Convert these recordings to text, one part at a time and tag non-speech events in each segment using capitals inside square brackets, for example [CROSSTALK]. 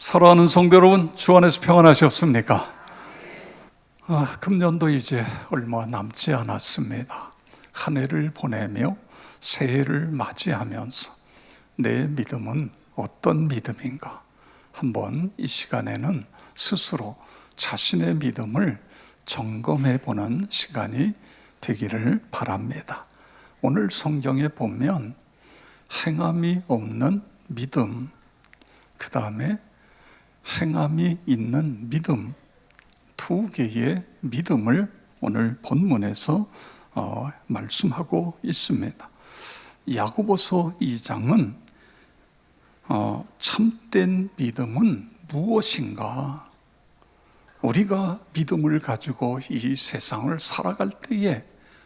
사랑하는 성도 여러분, 주 안에서 평안하셨습니까? 아, 금년도 이제 얼마 남지 않았습니다. 한 해를 보내며 새해를 맞이하면서 내 믿음은 어떤 믿음인가? 한번 이 시간에는 스스로 자신의 믿음을 점검해 보는 시간이 되기를 바랍니다. 오늘 성경에 보면 행함이 없는 믿음, 그 다음에 행함이 있는 믿음, 두 개의 믿음을 오늘 본문에서 어, 말씀하고 있습니다. 야고보서 2장은 어, 참된 믿음은 무엇인가? 우리가 믿음을 가지고 이 세상을 살아갈 때에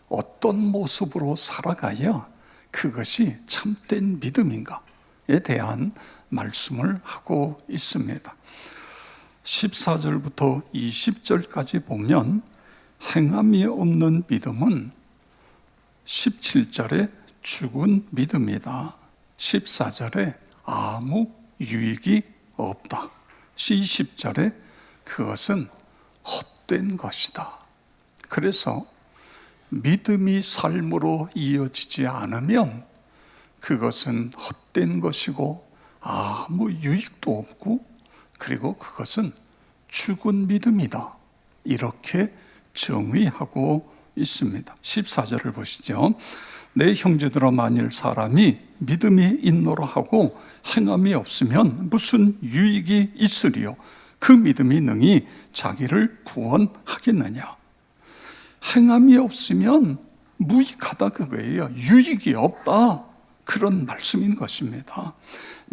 어떤 모습으로 살아가야 그것이 참된 믿음인가에 대한 말씀을 하고 있습니다. 14절부터 20절까지 보면 행함이 없는 믿음은 17절에 죽은 믿음이다. 14절에 아무 유익이 없다. 20절에 그것은 헛된 것이다. 그래서 믿음이 삶으로 이어지지 않으면 그것은 헛된 것이고 아무 유익도 없고 그리고 그것은 죽은 믿음이다. 이렇게 정의하고 있습니다. 14절을 보시죠. 내 형제들아 만일 사람이 믿음이 있노라 하고 행함이 없으면 무슨 유익이 있으리요? 그 믿음이 능히 자기를 구원하겠느냐? 행함이 없으면 무익하다 그거예요. 유익이 없다. 그런 말씀인 것입니다.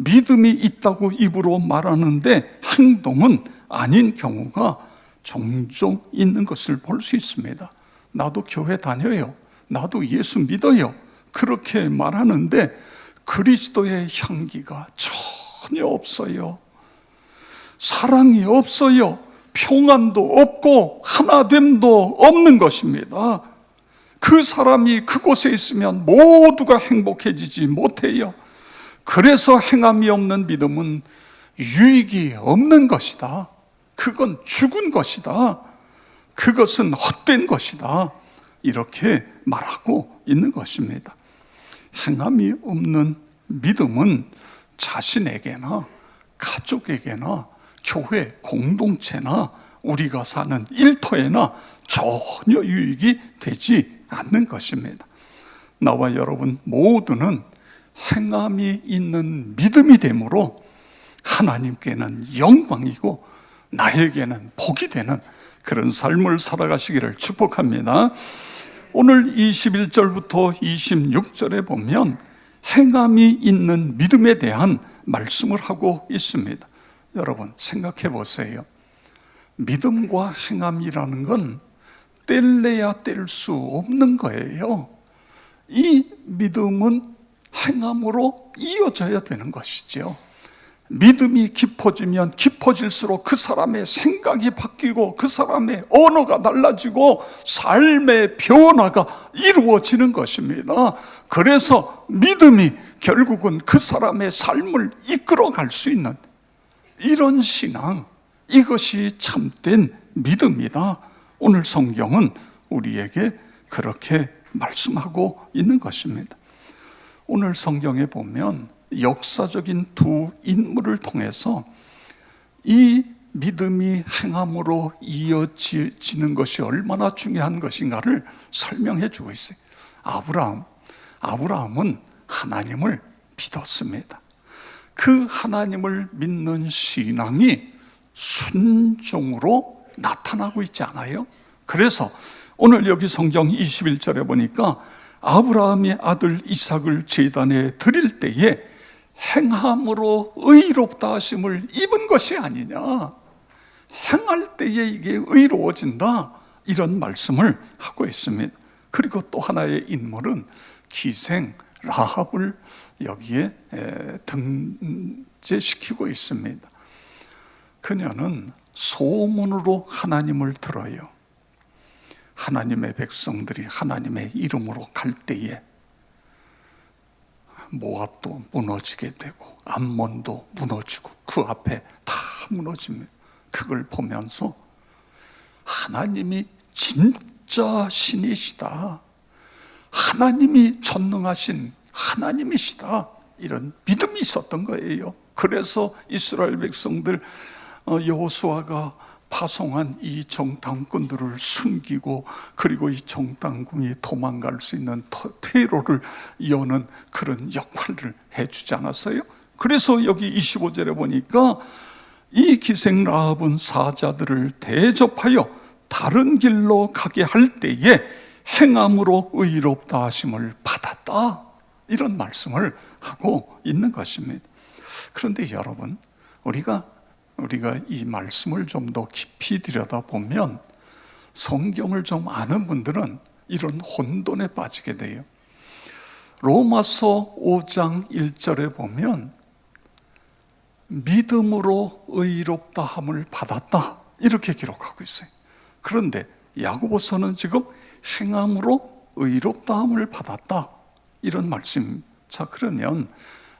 믿음이 있다고 입으로 말하는데 행동은 아닌 경우가 종종 있는 것을 볼 수 있습니다. 나도 교회 다녀요. 나도 예수 믿어요. 그렇게 말하는데 그리스도의 향기가 전혀 없어요. 사랑이 없어요. 평안도 없고 하나됨도 없는 것입니다. 그 사람이 그곳에 있으면 모두가 행복해지지 못해요. 그래서 행함이 없는 믿음은 유익이 없는 것이다. 그건 죽은 것이다. 그것은 헛된 것이다. 이렇게 말하고 있는 것입니다. 행함이 없는 믿음은 자신에게나 가족에게나 교회 공동체나 우리가 사는 일터에나 전혀 유익이 되지 않는 것입니다. 나와 여러분 모두는 행함이 있는 믿음이 되므로 하나님께는 영광이고 나에게는 복이 되는 그런 삶을 살아가시기를 축복합니다. 오늘 21절부터 26절에 보면 행함이 있는 믿음에 대한 말씀을 하고 있습니다. 여러분 생각해 보세요. 믿음과 행함이라는 건 뗄래야 뗄 수 없는 거예요. 이 믿음은 행함으로 이어져야 되는 것이죠. 믿음이 깊어지면 깊어질수록 그 사람의 생각이 바뀌고 그 사람의 언어가 달라지고 삶의 변화가 이루어지는 것입니다. 그래서 믿음이 결국은 그 사람의 삶을 이끌어 갈 수 있는 이런 신앙, 이것이 참된 믿음이다. 오늘 성경은 우리에게 그렇게 말씀하고 있는 것입니다. 오늘 성경에 보면 역사적인 두 인물을 통해서 이 믿음이 행함으로 이어지는 것이 얼마나 중요한 것인가를 설명해 주고 있어요. 아브라함, 아브라함은 하나님을 믿었습니다. 그 하나님을 믿는 신앙이 순종으로 나타나고 있지 않아요? 그래서 오늘 여기 성경 21절에 보니까 아브라함의 아들 이삭을 제단에 드릴 때에 행함으로 의롭다 하심을 입은 것이 아니냐. 행할 때에 이게 의로워진다. 이런 말씀을 하고 있습니다. 그리고 또 하나의 인물은 기생 라합을 여기에 등재시키고 있습니다. 그녀는 소문으로 하나님을 들어요. 하나님의 백성들이 하나님의 이름으로 갈 때에 모압도 무너지게 되고 암몬도 무너지고 그 앞에 다 무너집니다. 그걸 보면서 하나님이 진짜 신이시다. 하나님이 전능하신 하나님이시다. 이런 믿음이 있었던 거예요. 그래서 이스라엘 백성들 어, 여호수아가 파송한 이 정탐꾼들을 숨기고 그리고 이 정탐꾼이 도망갈 수 있는 퇴로를 여는 그런 역할을 해주지 않았어요? 그래서 여기 25절에 보니까 이 기생 라합은 사자들을 대접하여 다른 길로 가게 할 때에 행함으로 의롭다 하심을 받았다. 이런 말씀을 하고 있는 것입니다. 그런데 여러분, 우리가 우리가 이 말씀을 좀 더 깊이 들여다보면 성경을 좀 아는 분들은 이런 혼돈에 빠지게 돼요. 로마서 5장 1절에 보면 믿음으로 의롭다 함을 받았다. 이렇게 기록하고 있어요. 그런데 야고보서는 지금 행함으로 의롭다 함을 받았다. 이런 말씀. 자, 그러면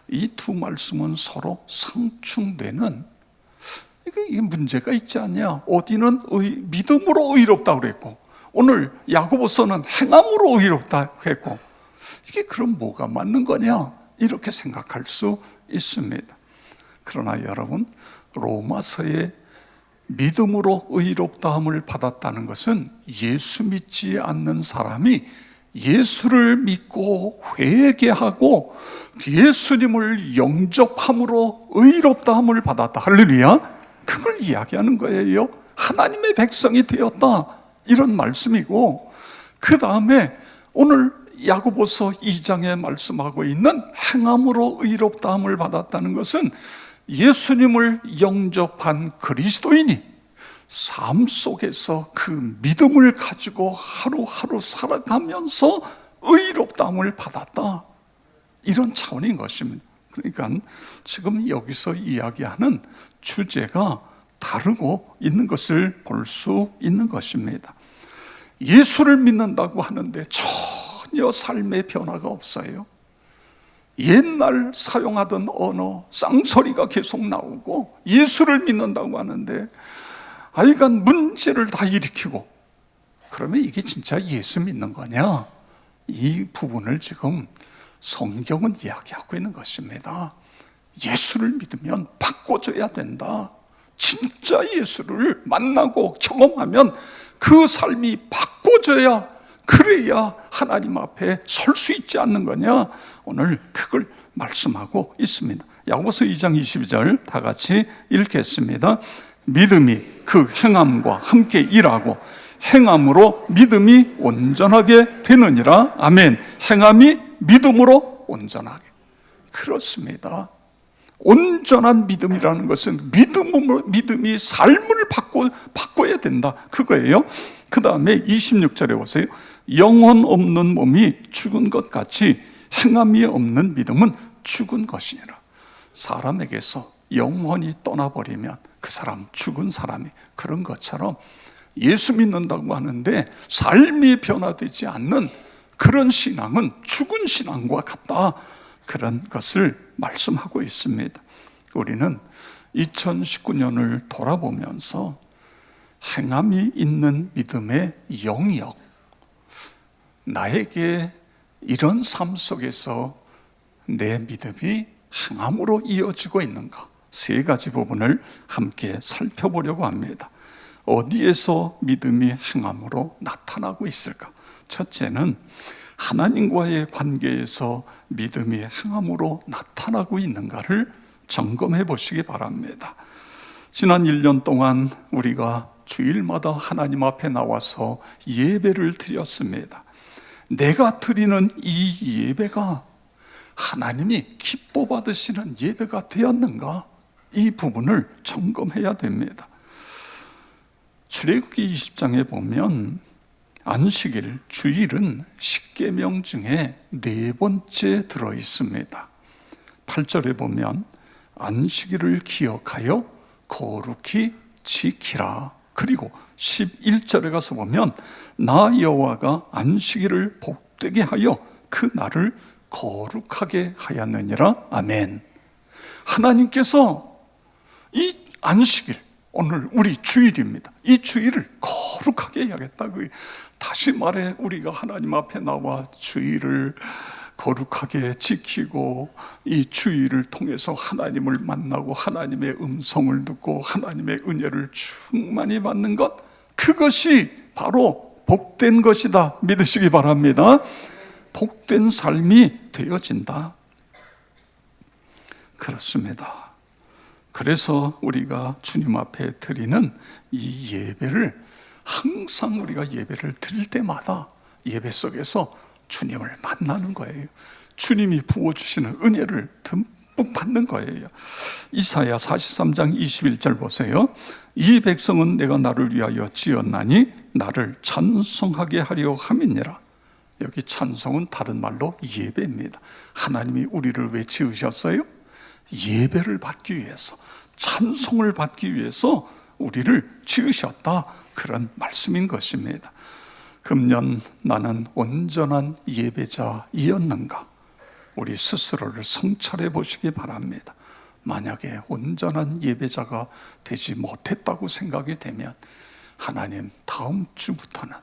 이 두 말씀은 서로 상충되는 이게 문제가 있지 않냐? 어디는 의, 믿음으로 의롭다 그랬고 오늘 야고보서는 행함으로 의롭다 했고 이게 그럼 뭐가 맞는 거냐? 이렇게 생각할 수 있습니다. 그러나 여러분 로마서에 믿음으로 의롭다함을 받았다는 것은 예수 믿지 않는 사람이 예수를 믿고 회개하고 예수님을 영접함으로 의롭다함을 받았다. 할렐루야. 그걸 이야기하는 거예요. 하나님의 백성이 되었다. 이런 말씀이고 그 다음에 오늘 야고보서 2장에 말씀하고 있는 행함으로 의롭다함을 받았다는 것은 예수님을 영접한 그리스도인이 삶 속에서 그 믿음을 가지고 하루하루 살아가면서 의롭다함을 받았다. 이런 차원인 것입니다. 그러니까 지금 여기서 이야기하는 주제가 다르고 있는 것을 볼 수 있는 것입니다. 예수를 믿는다고 하는데 전혀 삶의 변화가 없어요. 옛날 사용하던 언어, 쌍소리가 계속 나오고 예수를 믿는다고 하는데 하여간 문제를 다 일으키고 그러면 이게 진짜 예수 믿는 거냐? 이 부분을 지금 성경은 이야기하고 있는 것입니다. 예수를 믿으면 바꿔줘야 된다. 진짜 예수를 만나고 경험하면 그 삶이 바꿔져야 그래야 하나님 앞에 설 수 있지 않는 거냐? 오늘 그걸 말씀하고 있습니다. 야고보서 2장 22절 다 같이 읽겠습니다. 믿음이 그 행함과 함께 일하고 행함으로 믿음이 온전하게 되느니라. 아멘. 행함이 믿음으로 온전하게. 그렇습니다. 온전한 믿음이라는 것은 믿음으로, 믿음이 삶을 바꿔, 바꿔야 된다. 그거예요. 그 다음에 26절에 보세요. 영혼 없는 몸이 죽은 것 같이 행함이 없는 믿음은 죽은 것이니라. 사람에게서 영혼이 떠나버리면 그 사람 죽은 사람이 그런 것처럼 예수 믿는다고 하는데 삶이 변화되지 않는 그런 신앙은 죽은 신앙과 같다. 그런 것을 말씀하고 있습니다. 우리는 2019년을 돌아보면서 행함이 있는 믿음의 영역, 나에게 이런 삶 속에서 내 믿음이 행함으로 이어지고 있는가? 세 가지 부분을 함께 살펴보려고 합니다. 어디에서 믿음이 행함으로 나타나고 있을까? 첫째는 하나님과의 관계에서 믿음이 행함으로 나타나고 있는가를 점검해 보시기 바랍니다. 지난 1년 동안 우리가 주일마다 하나님 앞에 나와서 예배를 드렸습니다. 내가 드리는 이 예배가 하나님이 기뻐 받으시는 예배가 되었는가? 이 부분을 점검해야 됩니다. 출애굽기 20장에 보면 안식일, 주일은 십계명 중에 네 번째 들어 있습니다. 8절에 보면 안식일을 기억하여 거룩히 지키라. 그리고 11절에 가서 보면 나 여호와가 안식일을 복되게 하여 그 날을 거룩하게 하였느니라. 아멘. 하나님께서 이 안식일 오늘 우리 주일입니다. 이 주일을 거룩하게 해야겠다. 그 다시 말해 우리가 하나님 앞에 나와 주일을 거룩하게 지키고 이 주일을 통해서 하나님을 만나고 하나님의 음성을 듣고 하나님의 은혜를 충만히 받는 것 그것이 바로 복된 것이다 믿으시기 바랍니다. 복된 삶이 되어진다. 그렇습니다. 그래서 우리가 주님 앞에 드리는 이 예배를 항상 우리가 예배를 드릴 때마다 예배 속에서 주님을 만나는 거예요. 주님이 부어주시는 은혜를 듬뿍 받는 거예요. 이사야 43장 21절 보세요. 이 백성은 내가 나를 위하여 지었나니 나를 찬송하게 하려 함이니라. 여기 찬송은 다른 말로 예배입니다. 하나님이 우리를 왜 지으셨어요? 예배를 받기 위해서, 찬송을 받기 위해서 우리를 지으셨다. 그런 말씀인 것입니다. 금년 나는 온전한 예배자이었는가? 우리 스스로를 성찰해 보시기 바랍니다. 만약에 온전한 예배자가 되지 못했다고 생각이 되면 하나님 다음 주부터는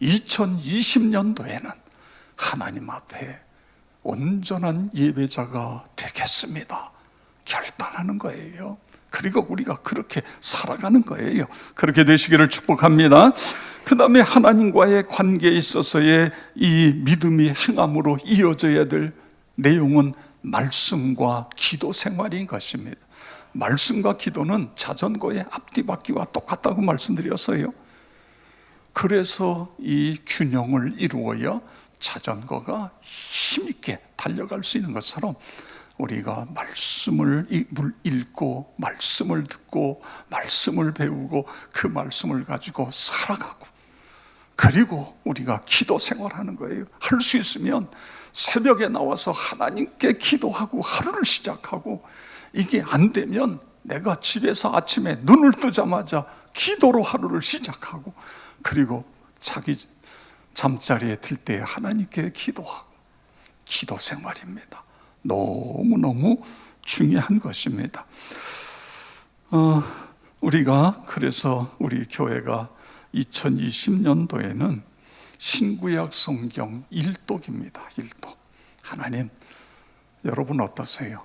2020년도에는 하나님 앞에 온전한 예배자가 되겠습니다. 결단하는 거예요. 그리고 우리가 그렇게 살아가는 거예요. 그렇게 되시기를 축복합니다. 그 다음에 하나님과의 관계에 있어서의 이 믿음이 행함으로 이어져야 될 내용은 말씀과 기도 생활인 것입니다. 말씀과 기도는 자전거의 앞뒤바퀴와 똑같다고 말씀드렸어요. 그래서 이 균형을 이루어야 자전거가 힘있게 달려갈 수 있는 것처럼 우리가 말씀을 읽고 말씀을 듣고 말씀을 배우고 그 말씀을 가지고 살아가고 그리고 우리가 기도 생활하는 거예요. 할 수 있으면 새벽에 나와서 하나님께 기도하고 하루를 시작하고 이게 안 되면 내가 집에서 아침에 눈을 뜨자마자 기도로 하루를 시작하고 그리고 자기 잠자리에 들 때 하나님께 기도하고 기도 생활입니다. 너무너무 중요한 것입니다. 어, 우리가 그래서 우리 교회가 2020년도에는 신구약 성경 1독입니다. 1독. 하나님, 여러분 어떠세요?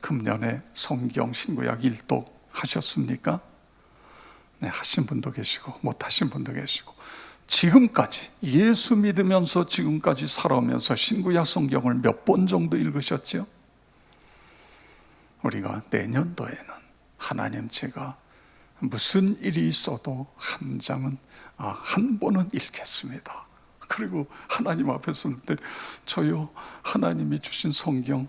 금년에 성경 신구약 1독 하셨습니까? 네, 하신 분도 계시고 못 하신 분도 계시고 지금까지 예수 믿으면서 지금까지 살아오면서 신구약 성경을 몇 번 정도 읽으셨죠? 우리가 내년도에는 하나님 제가 무슨 일이 있어도 한 장은 아, 한 번은 읽겠습니다. 그리고 하나님 앞에 설때 저요 하나님이 주신 성경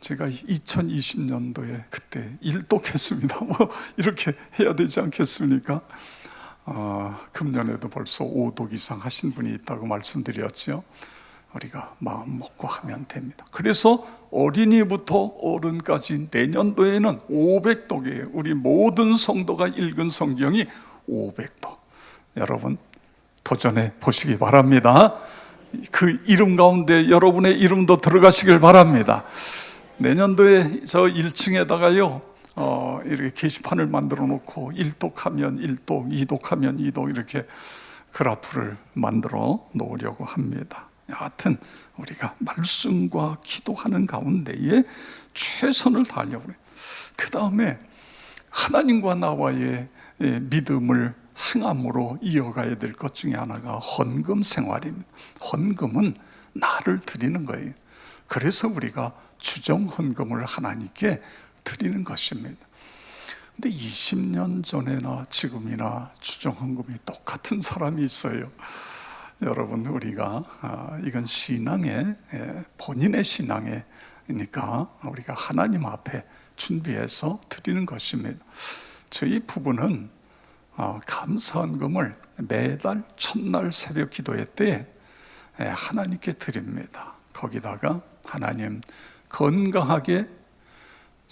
제가 2020년도에 그때 일독했습니다. 뭐 이렇게 해야 되지 않겠습니까? 어, 금년에도 벌써 5독 이상 하신 분이 있다고 말씀드렸죠. 우리가 마음 먹고 하면 됩니다. 그래서 어린이부터 어른까지 내년도에는 500독이에요. 우리 모든 성도가 읽은 성경이 500독. 여러분 도전해 보시기 바랍니다. 그 이름 가운데 여러분의 이름도 들어가시길 바랍니다. 내년도에 저 1층에다가요, 어, 이렇게 게시판을 만들어 놓고 1독하면 1독, 2독하면 2독 이렇게 그래프를 만들어 놓으려고 합니다. 여하튼 우리가 말씀과 기도하는 가운데에 최선을 다하려고 해요. 그 다음에 하나님과 나와의 예, 믿음을 행함으로 이어가야 될 것 중에 하나가 헌금 생활입니다. 헌금은 나를 드리는 거예요. 그래서 우리가 주정 헌금을 하나님께 드리는 것입니다. 근데 20년 전에나 지금이나 주정 헌금이 똑같은 사람이 있어요. 여러분 우리가 아, 이건 신앙의 예, 본인의 신앙이니까 우리가 하나님 앞에 준비해서 드리는 것입니다. 저희 부부는 아, 감사헌금을 매달 첫날 새벽 기도회 때 예, 하나님께 드립니다. 거기다가 하나님 건강하게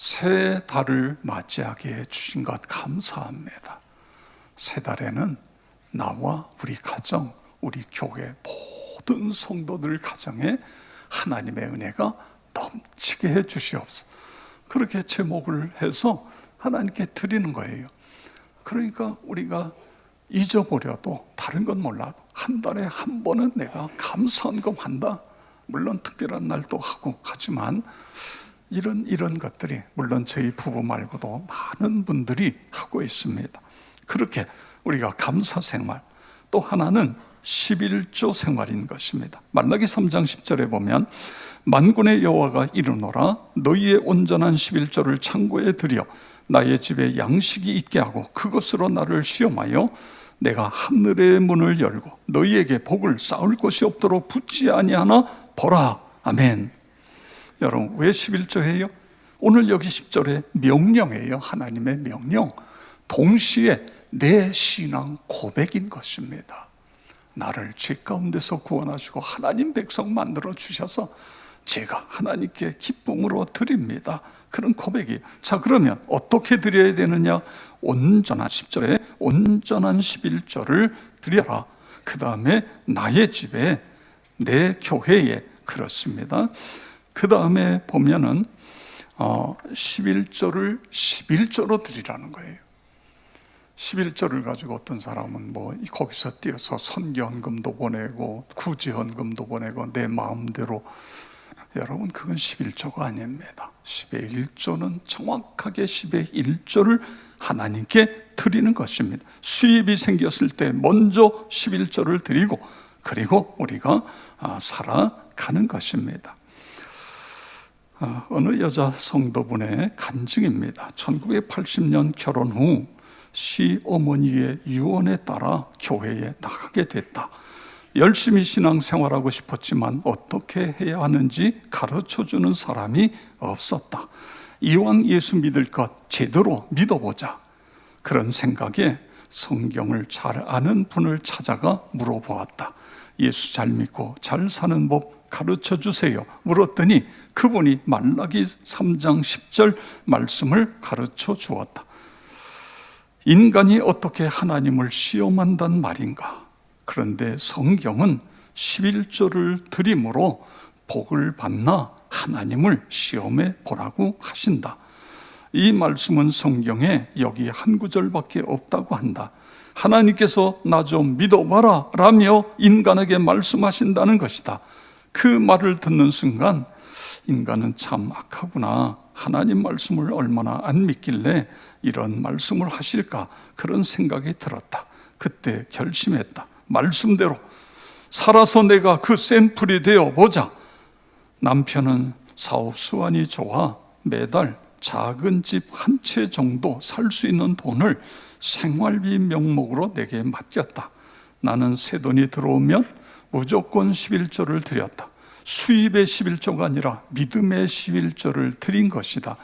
새 달을 맞이하게 해주신 것 감사합니다. 새 달에는 나와 우리 가정, 우리 교회 모든 성도들 가정에 하나님의 은혜가 넘치게 해 주시옵소서. 그렇게 제목을 해서 하나님께 드리는 거예요. 그러니까 우리가 잊어버려도 다른 건 몰라도 한 달에 한 번은 내가 감사헌금 한다. 물론 특별한 날도 하고 하지만 이런 이런 것들이 물론 저희 부부 말고도 많은 분들이 하고 있습니다. 그렇게 우리가 감사 생활 또 하나는 11조 생활인 것입니다. 말라기 3장 10절에 보면 만군의 여호와가 이르노라 너희의 온전한 11조를 창고에 들여 나의 집에 양식이 있게 하고 그것으로 나를 시험하여 내가 하늘의 문을 열고 너희에게 복을 쌓을 곳이 없도록 붙지 아니하나 보라 아멘. 여러분 왜 11조 해요? 오늘 여기 10절에 명령이에요. 하나님의 명령. 동시에 내 신앙 고백인 것입니다. 나를 죄 가운데서 구원하시고 하나님 백성 만들어 주셔서 제가 하나님께 기쁨으로 드립니다. 그런 고백이. 자, 그러면 어떻게 드려야 되느냐? 온전한 10절에 온전한 11조를 드려라. 그 다음에 나의 집에 내 교회에 그렇습니다. 그 다음에 보면은 어, 11조를 11조로 드리라는 거예요. 11조를 가지고 어떤 사람은 뭐 거기서 뛰어서 선교헌금도 보내고 구제헌금도 보내고 내 마음대로 여러분 그건 11조가 아닙니다. 10의 1조는 정확하게 10의 1조를 하나님께 드리는 것입니다. 수입이 생겼을 때 먼저 11조를 드리고 그리고 우리가 아, 살아가는 것입니다. 아, 어느 여자 성도분의 간증입니다. 1980년 결혼 후 시어머니의 유언에 따라 교회에 나가게 됐다. 열심히 신앙생활하고 싶었지만 어떻게 해야 하는지 가르쳐 주는 사람이 없었다. 이왕 예수 믿을 것 제대로 믿어보자. 그런 생각에 성경을 잘 아는 분을 찾아가 물어보았다. 예수 잘 믿고 잘 사는 법 가르쳐 주세요. 물었더니 그분이 말라기 3장 10절 말씀을 가르쳐 주었다. 인간이 어떻게 하나님을 시험한단 말인가? 그런데 성경은 11조를 드림으로 복을 받나 하나님을 시험해 보라고 하신다. 이 말씀은 성경에 여기 한 구절밖에 없다고 한다. 하나님께서 나 좀 믿어봐라 라며 인간에게 말씀하신다는 것이다. 그 말을 듣는 순간 인간은 참 악하구나. 하나님 말씀을 얼마나 안 믿길래 이런 말씀을 하실까 그런 생각이 들었다. 그때 결심했다. 말씀대로 살아서 내가 그 샘플이 되어 보자. 남편은 사업 수완이 좋아 매달 작은 집 한 채 정도 살 수 있는 돈을 생활비 명목으로 내게 맡겼다. 나는 새 돈이 들어오면 무조건 11조를 드렸다. 수입의 11조가 아니라 믿음의 11조를 드린 것이다.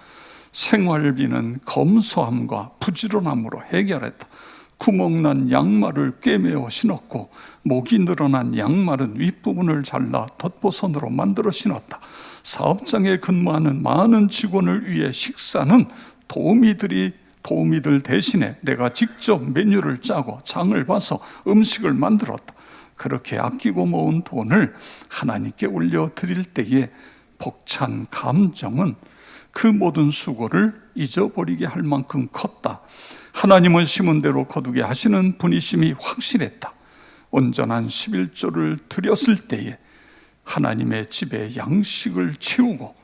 생활비는 검소함과 부지런함으로 해결했다. 구멍난 양말을 꿰매어 신었고 목이 늘어난 양말은 윗부분을 잘라 덧보선으로 만들어 신었다. 사업장에 근무하는 많은 직원을 위해 식사는 도우미들이 도우미들 대신에 내가 직접 메뉴를 짜고 장을 봐서 음식을 만들었다. 그렇게 아끼고 모은 돈을 하나님께 올려 드릴 때에 벅찬 감정은 그 모든 수고를 잊어버리게 할 만큼 컸다. 하나님은 심은 대로 거두게 하시는 분이심이 확실했다. 온전한 11조를 드렸을 때에 하나님의 집에 양식을 채우고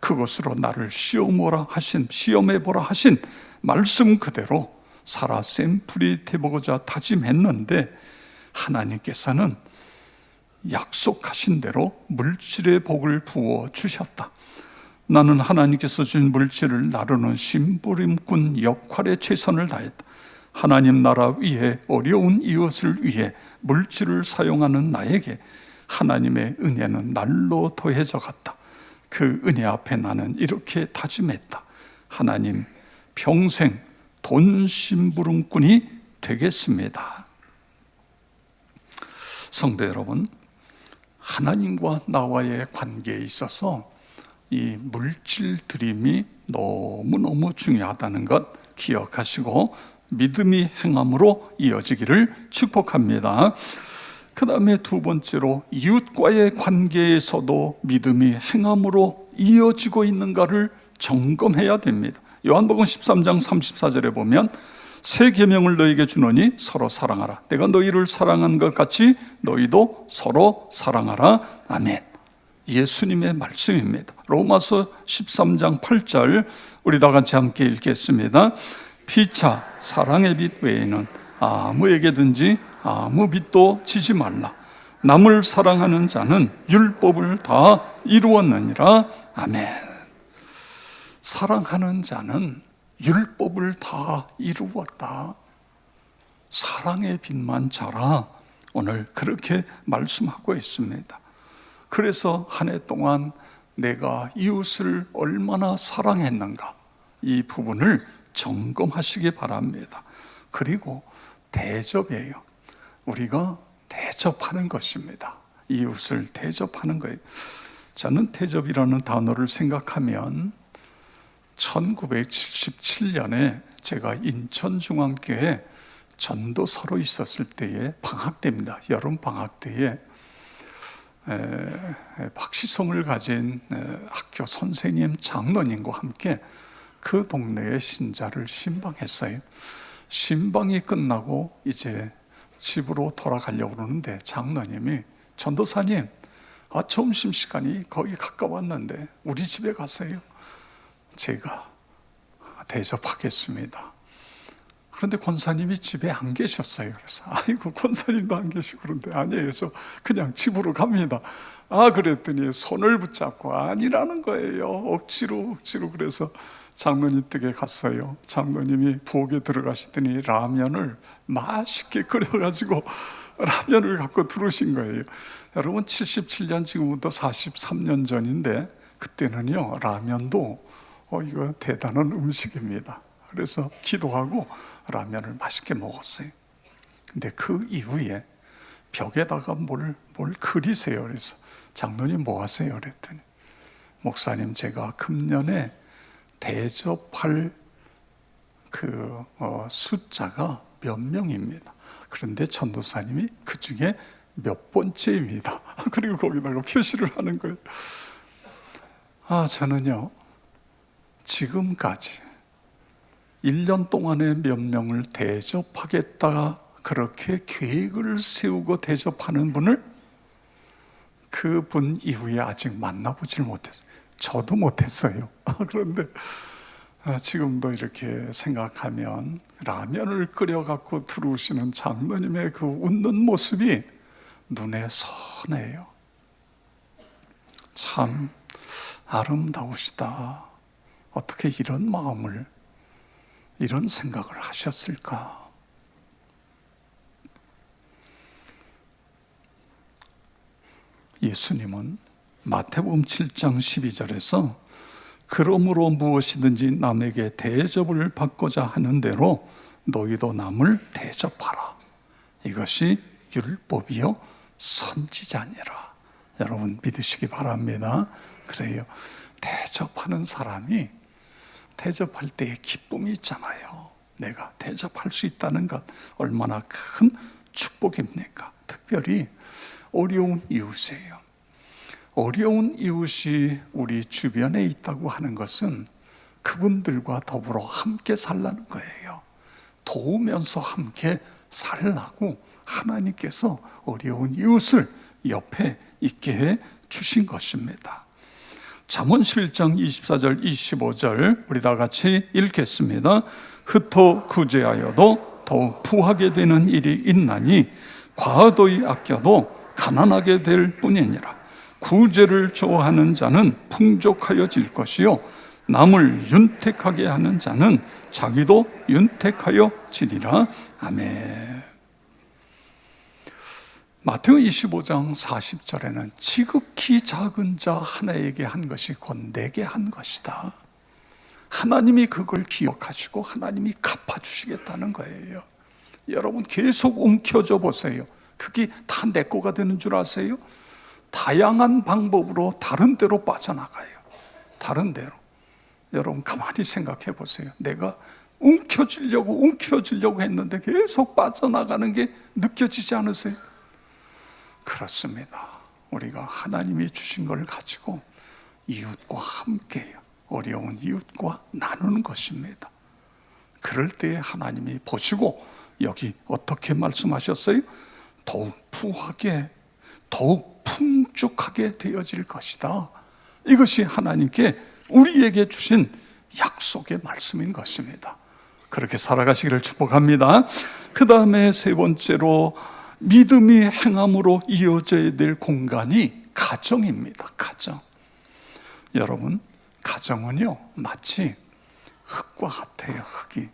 그것으로 나를 시험하라 하신 시험해 보라 하신 말씀 그대로 살아 샘플이 되보고자 다짐했는데 하나님께서는 약속하신 대로 물질의 복을 부어 주셨다. 나는 하나님께서 준 물질을 나르는 심부름꾼 역할에 최선을 다했다. 하나님 나라 위해 어려운 이웃을 위해 물질을 사용하는 나에게 하나님의 은혜는 날로 더해져 갔다. 그 은혜 앞에 나는 이렇게 다짐했다. 하나님, 평생 돈 심부름꾼이 되겠습니다. 성도 여러분, 하나님과 나와의 관계에 있어서 이 물질 드림이 너무너무 중요하다는 것 기억하시고 믿음이 행함으로 이어지기를 축복합니다. 그 다음에 두 번째로 이웃과의 관계에서도 믿음이 행함으로 이어지고 있는가를 점검해야 됩니다. 요한복음 13장 34절에 보면 새 계명을 너에게 주노니 서로 사랑하라. 내가 너희를 사랑한 것 같이 너희도 서로 사랑하라. 아멘. 예수님의 말씀입니다. 로마서 13장 8절 우리 다 같이 함께 읽겠습니다. 피차 사랑의 빛 외에는 아무에게든지 아무 빛도 지지 말라. 남을 사랑하는 자는 율법을 다 이루었느니라. 아멘. 사랑하는 자는 율법을 다 이루었다. 사랑의 빛만 자라. 오늘 그렇게 말씀하고 있습니다. 그래서 한 해 동안 내가 이웃을 얼마나 사랑했는가 이 부분을 점검하시기 바랍니다. 그리고 대접이에요. 우리가 대접하는 것입니다. 이웃을 대접하는 거예요. 저는 대접이라는 단어를 생각하면 1977년에 제가 인천중앙교회 전도사로 있었을 때에 방학 때입니다. 여름 방학 때에 에, 박시성을 가진 에, 학교 선생님 장로님과 함께 그 동네의 신자를 신방했어요. 신방이 끝나고 이제 집으로 돌아가려고 그러는데 장로님이 전도사님, 아, 점심 시간이 거의 가까웠는데 우리 집에 가세요. 제가 대접하겠습니다. 그런데 권사님이 집에 안 계셨어요. 그래서 아이고 권사님도 안 계시고 그런데 아니에요. 저 그냥 집으로 갑니다. 아 그랬더니 손을 붙잡고 아니라는 거예요. 억지로 억지로 그래서 장로님 댁에 갔어요. 장로님이 부엌에 들어가시더니 라면을 맛있게 끓여가지고 라면을 갖고 들어오신 거예요. 여러분 77년 지금부터 43년 전인데 그때는요 라면도 어 이거 대단한 음식입니다. 그래서 기도하고 라면을 맛있게 먹었어요. 근데 그 이후에 벽에다가 뭘, 뭘 그리세요. 그래서 장로님 뭐 하세요? 그랬더니 목사님 제가 금년에 대접할 그 어, 숫자가 몇 명입니다. 그런데 전도사님이 그 중에 몇 번째입니다. [LAUGHS] 그리고 거기다가 표시를 하는 거예요. 아, 저는요, 지금까지 1년 동안에 몇 명을 대접하겠다 그렇게 계획을 세우고 대접하는 분을 그 분 이후에 아직 만나보질 못했어요. 저도 못했어요. [LAUGHS] 그런데 아, 지금도 이렇게 생각하면 라면을 끓여갖고 들어오시는 장로님의 그 웃는 모습이 눈에 선해요. 참 아름다우시다. 어떻게 이런 마음을 이런 생각을 하셨을까? 예수님은 마태복음 7장 12절에서 그러므로 무엇이든지 남에게 대접을 받고자 하는 대로 너희도 남을 대접하라. 이것이 율법이요 선지자니라. 여러분 믿으시기 바랍니다. 그래요. 대접하는 사람이 대접할 때의 기쁨이 있잖아요. 내가 대접할 수 있다는 것 얼마나 큰 축복입니까? 특별히 어려운 이웃이에요. 어려운 이웃이 우리 주변에 있다고 하는 것은 그분들과 더불어 함께 살라는 거예요. 도우면서 함께 살라고 하나님께서 어려운 이웃을 옆에 있게 해 주신 것입니다. 잠언 11장 24절 25절 우리 다 같이 읽겠습니다. 흩어 구제하여도 더욱 부하게 되는 일이 있나니 과도히 아껴도 가난하게 될 뿐이니라. 구제를 좋아하는 자는 풍족하여질 것이요 남을 윤택하게 하는 자는 자기도 윤택하여 지리라. 아멘. 마태오 25장 40절에는 지극히 작은 자 하나에게 한 것이 곧 내게 한 것이다. 하나님이 그걸 기억하시고 하나님이 갚아주시겠다는 거예요. 여러분 계속 움켜줘 보세요. 그게 다 내 거가 되는 줄 아세요? 다양한 방법으로 다른 데로 빠져나가요. 다른 데로. 여러분 가만히 생각해 보세요. 내가 움켜쥐려고 움켜쥐려고 했는데 계속 빠져나가는 게 느껴지지 않으세요? 그렇습니다. 우리가 하나님이 주신 걸 가지고 이웃과 함께해요. 어려운 이웃과 나누는 것입니다. 그럴 때 하나님이 보시고 여기 어떻게 말씀하셨어요? 더욱 부하게, 더욱 풍족하게 되어질 것이다. 이것이 하나님께 우리에게 주신 약속의 말씀인 것입니다. 그렇게 살아가시기를 축복합니다. 그 다음에 세 번째로 믿음이 행함으로 이어져야 될 공간이 가정입니다. 가정. 여러분, 가정은요, 마치 흙과 같아요, 흙이.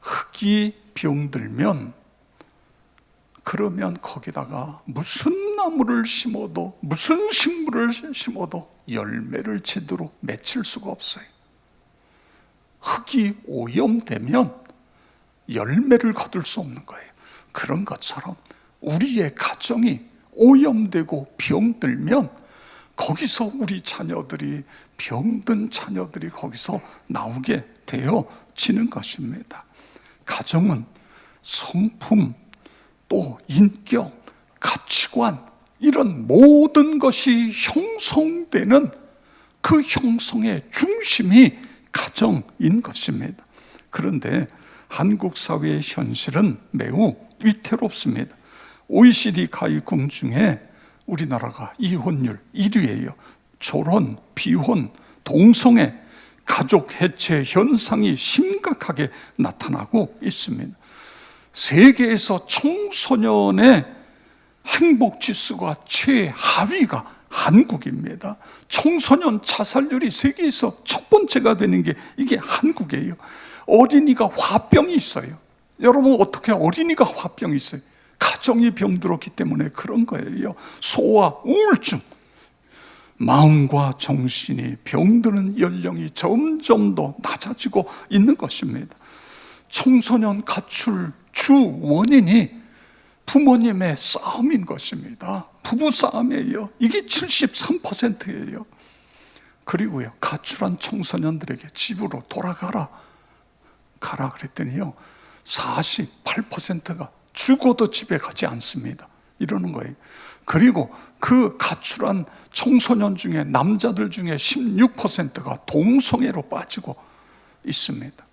흙이 병들면, 그러면 거기다가 무슨 나무를 심어도, 무슨 식물을 심어도 열매를 제대로 맺힐 수가 없어요. 흙이 오염되면 열매를 거둘 수 없는 거예요. 그런 것처럼 우리의 가정이 오염되고 병들면 거기서 우리 자녀들이 병든 자녀들이 거기서 나오게 되어지는 것입니다. 가정은 성품, 또 인격, 가치관 이런 모든 것이 형성되는 그 형성의 중심이 가정인 것입니다. 그런데 한국 사회의 현실은 매우 위태롭습니다. OECD 가입국 중에 우리나라가 이혼율 1위예요. 졸혼, 비혼, 동성애, 가족 해체 현상이 심각하게 나타나고 있습니다. 세계에서 청소년의 행복 지수가 최하위가 한국입니다. 청소년 자살률이 세계에서 첫 번째가 되는 게 이게 한국이에요. 어린이가 화병이 있어요. 여러분 어떻게 어린이가 화병이 있어요? 가정이 병들었기 때문에 그런 거예요. 소아 우울증. 마음과 정신이 병드는 연령이 점점 더 낮아지고 있는 것입니다. 청소년 가출 주 원인이 부모님의 싸움인 것입니다. 부부 싸움이에요. 이게 73%예요. 그리고요, 가출한 청소년들에게 집으로 돌아가라. 가라 그랬더니요, 48%가 죽어도 집에 가지 않습니다. 이러는 거예요. 그리고 그 가출한 청소년 중에 남자들 중에 16%가 동성애로 빠지고 있습니다.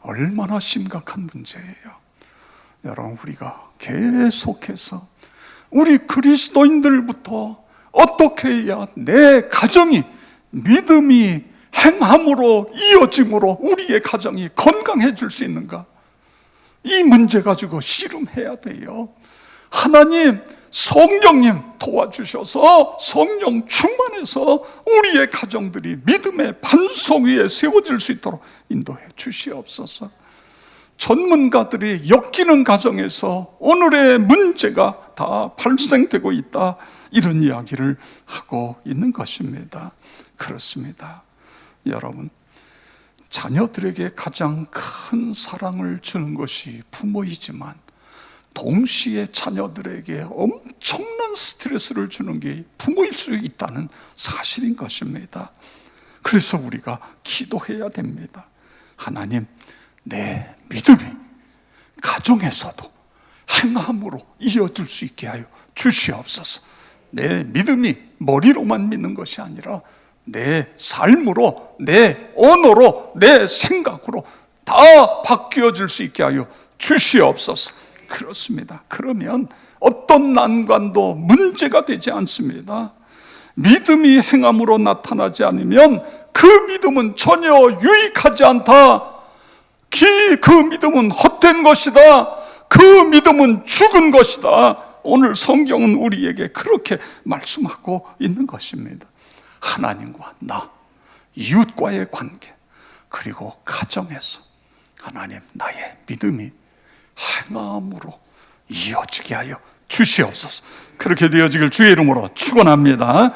얼마나 심각한 문제예요. 여러분, 우리가 계속해서 우리 그리스도인들부터 어떻게 해야 내 가정이 믿음이 행함으로 이어짐으로 우리의 가정이 건강해질 수 있는가? 이 문제 가지고 씨름해야 돼요. 하나님, 성령님 도와주셔서 성령 충만해서 우리의 가정들이 믿음의 반석 위에 세워질 수 있도록 인도해 주시옵소서. 전문가들이 엮이는 가정에서 오늘의 문제가 다 발생되고 있다. 이런 이야기를 하고 있는 것입니다. 그렇습니다. 여러분, 자녀들에게 가장 큰 사랑을 주는 것이 부모이지만 동시에 자녀들에게 엄청난 스트레스를 주는 게 부모일 수 있다는 사실인 것입니다. 그래서 우리가 기도해야 됩니다. 하나님, 내 믿음이 가정에서도 행함으로 이어질 수 있게 하여 주시옵소서. 내 믿음이 머리로만 믿는 것이 아니라 내 삶으로, 내 언어로, 내 생각으로 다 바뀌어질 수 있게 하여 주시옵소서. 그렇습니다. 그러면 어떤 난관도 문제가 되지 않습니다. 믿음이 행함으로 나타나지 않으면 그 믿음은 전혀 유익하지 않다. 그 믿음은 헛된 것이다. 그 믿음은 죽은 것이다. 오늘 성경은 우리에게 그렇게 말씀하고 있는 것입니다. 하나님과 나, 이웃과의 관계, 그리고 가정에서 하나님 나의 믿음이 행함으로 이어지게 하여 주시옵소서. 그렇게 되어지길 주의 이름으로 축원합니다.